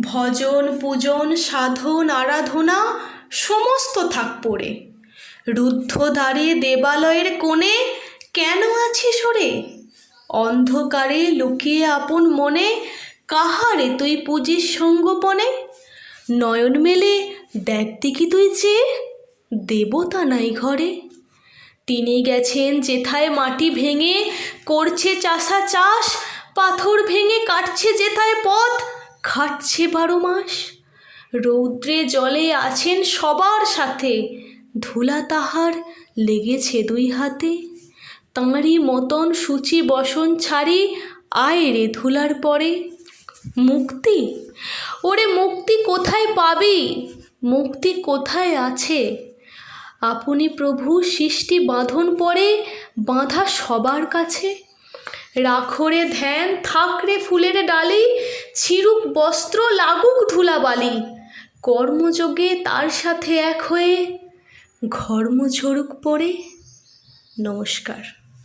ভজন, পূজন, সাধন, আরাধনা সমস্ত থাক পড়ে। রুদ্ধ দ্বারে দেবালয়ের কোণে কেন আছিস ওরে অন্ধকারে লুকিয়ে আপন মনে কাহারে তুই পুজিস সঙ্গোপনে? নয়ন মেলে, দেখ দেখি তুই চেয়ে দেবতা নাই ঘরে। তিনি গেছেন যেথায় মাটি ভেঙে, করছে চাষা চাষ, পাথর ভেঙে কাটছে যেথায় পথ। খাটছে বারো মাস? রৌদ্রে জলে আছেন সবার সাথে। ধুলা তাহার লেগেছে দুই হাতে। তাঁরই মতন সূচি বসন ছাড়ি আয় রে ধুলার পরে। মুক্তি? ওরে মুক্তি কোথায় পাবি? মুক্তি কোথায় আছে? আপনি প্রভু সৃষ্টি বাঁধন পরে বাঁধা সবার কাছে। রাখরে ধ্যান থাকরে ফুলের ডালি ছিরুক বস্ত্র লাগুক ধুলাবালি। কর্মযোগে তার সাথে এক হয়ে ঘর্ম ঝরুক পড়ে। নমস্কার।